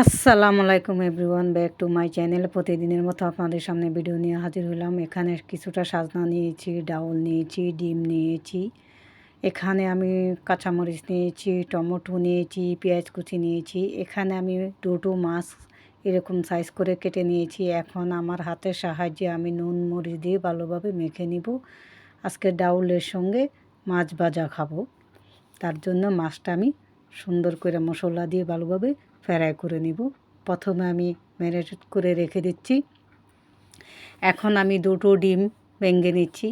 আসসালামু আলাইকুম everyone, back to my channel. প্রতিদিনের মতো আপনাদের সামনে ভিডিও নিয়ে হাজির হলাম। এখানে কিছুটা সাজনা নিয়েছি, ডাউল নিয়েছি, ডিম নিয়েছি। এখানে আমি কাঁচামরিচ নিয়েছি, টমেটো নিয়েছি, পেঁয়াজ কুচি নিয়েছি। এখানে আমি দুটো মাছ এরকম সাইজ করে কেটে নিয়েছি। এখন আমার হাতের সাহায্যে আমি নুন, মরিচ দিয়ে ভালোভাবে মেখে নিব। আজকে ডাউলের সঙ্গে মাছ ভাজা খাব। তার জন্য মাছটা আমি সুন্দর করে মশলা দিয়ে ভালোভাবে ফ্রাই করে নিব। প্রথমে আমি ম্যারিনেট করে রেখে দিচ্ছি। এখন আমি দুটো ডিম ভেঙে নিচ্ছি।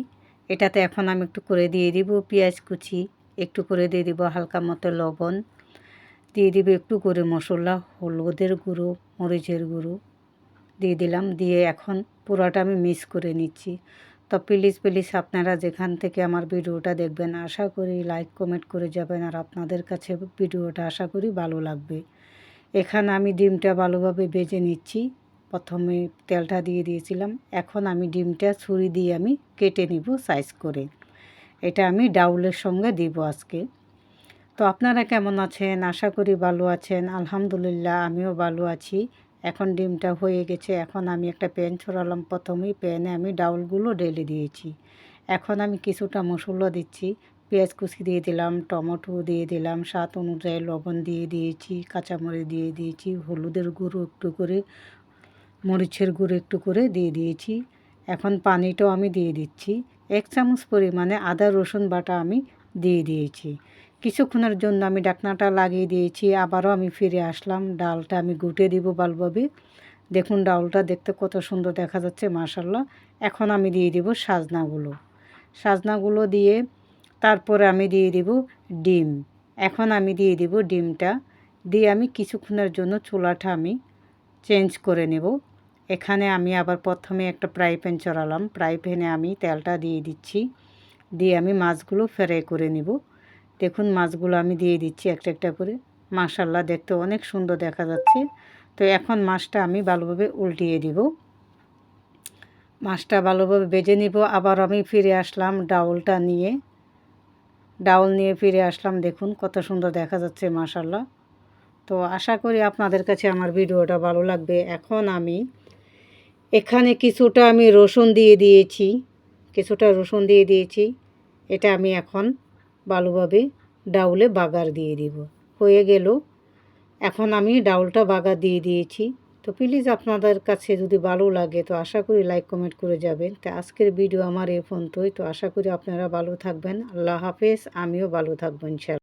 এটাতে এখন আমি একটু করে দিয়ে দিব পেঁয়াজ কুচি, একটু করে দিয়ে দিব হালকা মতো লবণ, দিয়ে দিব একটু করে মশলা, হলুদের গুঁড়ো, মরিচের গুঁড়ো দিয়ে দিলাম। দিয়ে এখন পুরোটা আমি মিক্স করে নিচ্ছি। তো প্লিজ প্লিজ আপনারা যেখান থেকে আমার ভিডিওটা দেখবেন, আশা করি লাইক, কমেন্ট করে যাবেন আর আপনাদের কাছে ভিডিওটা আশা করি ভালো লাগবে। এখানে আমি ডিমটা ভালোভাবে বেজে নিচ্ছি। প্রথমে তেলটা দিয়ে দিয়েছিলাম। এখন আমি ডিমটা ছুরি দিয়ে আমি কেটে নিব সাইজ করে। এটা আমি ডাউলের সঙ্গে দিব আজকে। তো আপনারা কেমন আছেন? আশা করি ভালো আছেন। আলহামদুলিল্লাহ, আমিও ভালো আছি। এখন ডিমটা হয়ে গেছে। এখন আমি একটা প্যান ছড়ালাম। প্রথমেই প্যানে আমি ডাউলগুলো ঢেলে দিয়েছি। এখন আমি কিছুটা মশলা দিচ্ছি। পেঁয়াজ কুচি দিয়ে দিলাম, টমেটো দিয়ে দিলাম, স্বাদ অনুযায়ী লবণ দিয়ে দিয়েছি, কাঁচামরিচ দিয়ে দিয়েছি, হলুদের গুঁড়ো একটু করে, মরিচের গুঁড়ো একটু করে দিয়ে দিয়েছি। এখন পানিটাও আমি দিয়ে দিচ্ছি। এক চামচ পরিমাণে আদা, রসুন বাটা আমি দিয়ে দিয়েছি। কিছুক্ষণের জন্য আমি ডাকনাটা লাগিয়ে দিয়েছি, আবারও আমি ফিরে আসলাম। ডালটা আমি গুটে দিব ভালোভাবে দেখুন ডাউলটা দেখতে কত সুন্দর দেখা যাচ্ছে মাসাল্লাহ এখন আমি দিয়ে দিব সাজনাগুলো। সাজনাগুলো দিয়ে তারপরে আমি দিয়ে দিব ডিম। এখন আমি দিয়ে দিব ডিমটা। দিয়ে আমি কিছুক্ষণের জন্য চুলাটা আমি চেঞ্জ করে নেব। এখানে আমি আবার প্রথমে একটা ফ্রাই প্যান চড়ালাম। ফ্রাই প্যানে আমি তেলটা দিয়ে দিচ্ছি। দিয়ে আমি মাছগুলো ফ্রাই করে নেব। দেখুন, মাছগুলো আমি দিয়ে দিচ্ছি একটা একটা করে। মাশাল্লাহ দেখতে অনেক সুন্দর দেখা যাচ্ছে। তো এখন মাছটা আমি ভালোভাবে উল্টিয়ে দিব। মাছটা ভালোভাবে বেজে নিব। আবার আমি ফিরে আসলাম ডাউলটা নিয়ে। ডাউল নিয়ে ফিরে আসলাম। দেখুন কত সুন্দর দেখা যাচ্ছে মাশাল্লাহ তো আশা করি আপনাদের কাছে আমার ভিডিওটা ভালো লাগবে। এখন আমি এখানে কিছুটা আমি রসুন দিয়ে দিয়েছি, কিছুটা রসুন দিয়ে দিয়েছি। এটা আমি এখন ভালোভাবে ডাউলে বাগার দিয়ে দিব। হয়ে গেল। এখন আমি ডাউলটা বাগার দিয়ে দিয়েছি। তো প্লিজ আপনাদের কাছে যদি ভালো লাগে, তো আশা করি লাইক, কমেন্ট করে যাবেন। তো আজকের ভিডিও আমার এ পর্যন্তই। তো আশা করি আপনারা ভালো থাকবেন। আল্লাহ হাফেজ। আমিও ভালো থাকবেন